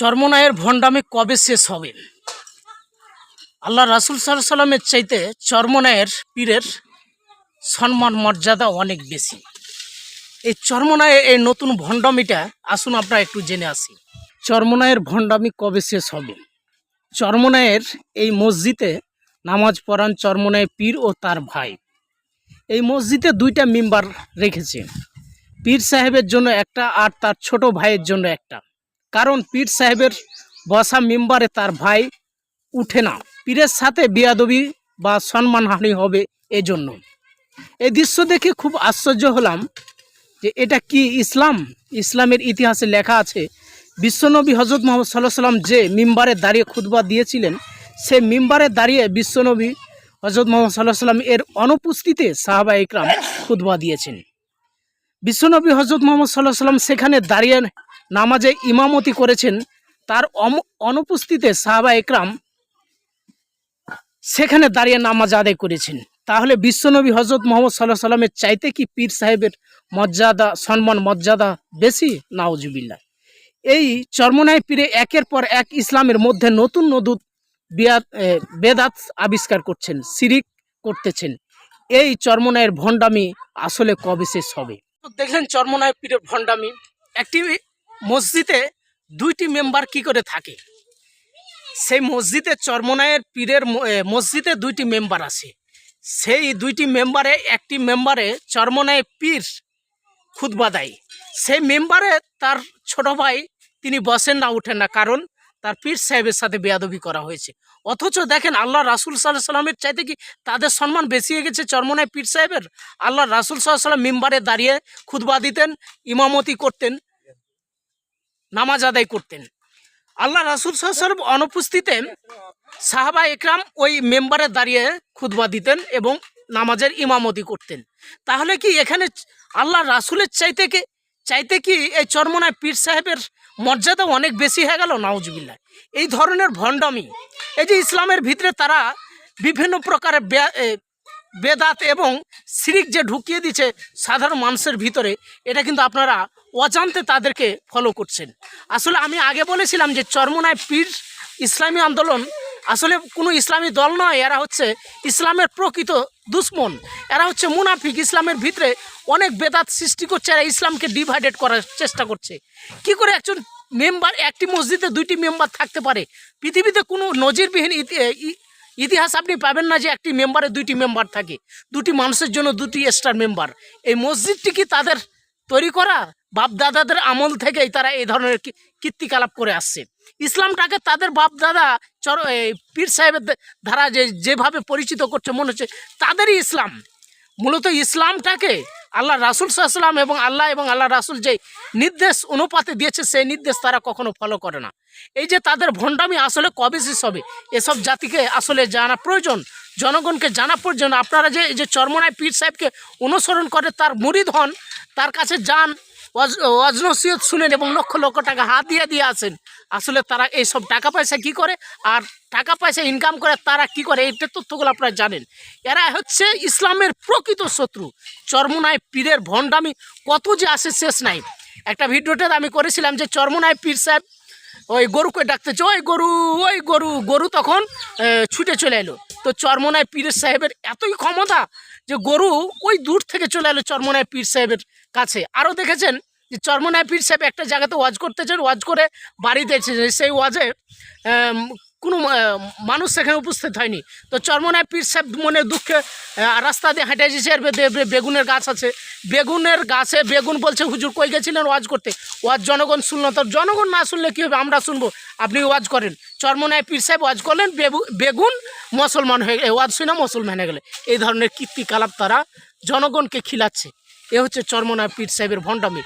চর্মনায়ের ভণ্ডামি কবে শেষ হবে? আল্লাহ রাসুল সাল্লাহ সাল্লামের চাইতে চর্মনায়ের পীরের সম্মান, মর্যাদা অনেক বেশি। এই চর্মনায়ের এই নতুন ভণ্ডামিটা আসুন আপনারা একটু জেনে আসি। চর্মনায়ের ভণ্ডামি কবে শেষ হবে? চর্মনায়ের এই মসজিদে নামাজ পড়ান চর্মনায় পীর ও তার ভাই। এই মসজিদে দুইটা মেম্বার রেখেছে। পীর সাহেবের জন্য একটা আর তার ছোট ভাইয়ের জন্য একটা। কারণ পীর সাহেবের বসা মেম্বারে তার ভাই উঠে না। পীরের সাথে বিয়াদবি বা সম্মানহানি হবে এজন্য। এই দৃশ্য দেখে খুব আশ্চর্য হলাম যে এটা কি ইসলাম? ইসলামের ইতিহাসে লেখা আছে, বিশ্বনবী হজরত মোহাম্মদ সাল্লাহ সাল্লাম যে মিম্বারে দাঁড়িয়ে খুতবা দিয়েছিলেন, সে মিম্বারে দাঁড়িয়ে বিশ্বনবী হজরত মোহাম্মদ সাল্লাহ সাল্লাম এর অনুপস্থিতিতে সাহাবা ইকরাম খুদবা দিয়েছেন। বিশ্বনবী হজরত মোহাম্মদ সাল্লাহ সাল্লাম সেখানে দাঁড়িয়ে নামাজে ইমামতি করেছেন, তার অনুপস্থিতিতে সাহাবা একরাম সেখানে দাঁড়িয়ে নামাজ আদায় করেছেন। তাহলে বিশ্বনবী হজরত মোহাম্মদ সাল্লাহ সাল্লামের চাইতে কি পীর সাহেবের মর্যাদা, সম্মান, মর্যাদা বেশি? নাওজুবিল্লা এই চর্মনায় পীরে একের পর এক ইসলামের মধ্যে নতুন নতুন বিয়াত বেদাত আবিষ্কার করছেন সিরিক করতেছেন। এই চর্মনায়ের ভণ্ডামি আসলে কবে শেষ হবে? দেখলেন চর্মনায় পীরের ভণ্ডামি। একটি মসজিদে দুইটি মেম্বার কি করে থাকে? সেই মসজিদে চর্মনায়ের পীরের মসজিদে দুইটি মেম্বার আছে। সেই দুইটি মেম্বারে একটি মেম্বারে চর্মনায় পীর খুতবা দেয়। সেই মেম্বারে তার ছোট ভাই, তিনি বসেন না, উঠেন না, কারণ তার পীর সাহেবের সাথে বেয়াদবি করা হয়েছে। অথচ দেখেন, আল্লাহ রাসুল সাল্লাহ সাল্লামের চাইতে কি তাদের সম্মান বেশি হয়ে গেছে চর্মনায় পীর সাহেবের? আল্লাহ রাসুল সাল্লাহ সাল্লাম মেম্বারে দাঁড়িয়ে খুতবা দিতেন, ইমামতি করতেন নামাজ আদায় করতেন। আল্লাহ রাসুল সাল্লাম অনুপস্থিতিতে সাহাবা একরাম ওই মেম্বারে দাঁড়িয়ে খুদবা দিতেন এবং নামাজের ইমামতি করতেন। তাহলে কি এখানে আল্লাহ রাসুলের চাইতে কি চাইতে কি এই চরমনায় পীর সাহেবের মর্যাদা অনেক বেশি হয়ে গেল? নাউজবিল্লা এই ধরনের ভণ্ডামি, এই যে ইসলামের ভিতরে তারা বিভিন্ন প্রকারের বেদাত এবং সিরিক যে ঢুকিয়ে দিচ্ছে সাধারণ মানুষের ভিতরে, এটা কিন্তু আপনারা অজান্তে তাদেরকে ফলো করছেন। আসলে আমি আগে বলেছিলাম যে চরমনায় পীর ইসলামী আন্দোলন আসলে কোনো ইসলামী দল নয়, এরা হচ্ছে ইসলামের প্রকৃত দুশ্মন। এরা হচ্ছে মুনাফিক, ইসলামের ভিতরে অনেক বেদাত সৃষ্টি করছে, এরা ইসলামকে ডিভাইডেড করার চেষ্টা করছে। কি করে একজন মেম্বার একটি মসজিদে দুইটি মেম্বার থাকতে পারে? পৃথিবীতে কোনো নজিরবিহীন ইতিহাস আপনি পাবেন না যে একটি মেম্বারে দুইটি মেম্বার থাকে। দুটি মানুষের জন্য দুটি স্টার মেম্বার এই মসজিদটি কি তাদের তৈরি করা? বাপ দাদাদের আমল থেকেই তারা এই ধরনের কীর্তিকলাপ করে আসছে। ইসলামটাকে তাদের বাপ দাদা চর এই পীর সাহেবের ধারা যে যেভাবে পরিচিত করছে মনে হচ্ছে, তাদেরই ইসলাম। মূলত ইসলামটাকে আল্লাহ রাসুল সাল্লাম এবং আল্লাহ এবং আল্লাহ রাসুল যে নির্দেশ অনুপাতে দিয়েছে, সেই নির্দেশ তারা কখনো ফলো করে না। এই যে তাদের ভণ্ডামি আসলে কবে শেষ হবে, এসব জাতিকে আসলে জানা প্রয়োজন, জনগণকে জানা প্রয়োজন। আপনারা যে এই যে চর্মনায় পীর সাহেবকে অনুসরণ করে তার মুরিদ হন, তার কাছে যান অজনসিয়ত শুনেন এবং লক্ষ লক্ষ টাকা হাত দিয়ে দিয়ে আসেন। আসলে তারা এইসব টাকা পয়সা কি করে? আর টাকা পয়সা ইনকাম করে তারা কি করে? এই তথ্যগুলো আপনারা জানেন। এরা হচ্ছে ইসলামের প্রকৃত শত্রু। চর্মনায় পীরের ভণ্ডামি কত যে আসে শেষ নাই। একটা ভিডিওতে আমি করেছিলাম যে চর্মনায় পীর সাহেব ওই গরুকে ডাকতেছে, ওই গরু ওই গরু গরু তখন ছুটে চলে এলো। তো চরমনায় পীর সাহেবের এতই ক্ষমতা যে গরু ওই দূর থেকে চলে এলো চরমনায় পীর সাহেবের কাছে। আরও দেখেছেন যে চরমনায় পীর সাহেব একটা জায়গাতে ওয়াজ করতেছেন, ওয়াজ করে বাড়িতে সেই ওয়াজে কোনো মানুষ সেখানে উপস্থিত হয়নি। তো চরমনায় পীর সাহেব মনে দুঃখে রাস্তা দিয়ে হেঁটে বে- বে- বেগুনের গাছ আছে। বেগুনের গাছে বেগুন বলছে, হুজুর, কই গেছিলেন ওয়াজ করতে? ওয়াজ জনগণ শুনলো, তো জনগণ না শুনলে কী হবে? আমরা শুনব। আপনি ওয়াজ করেন। চরমনায় পীর সাহেব ওয়াজ করলেন বেগুন মুসলমান হয়ে গেলে ওয়াজ শুনে মুসলমান হয়ে গেলে। এই ধরনের কীর্তিকালাপ তারা জনগণকে খিলাচ্ছে। এ হচ্ছে চরমনায় পীর সাহেবের ভণ্ডামি।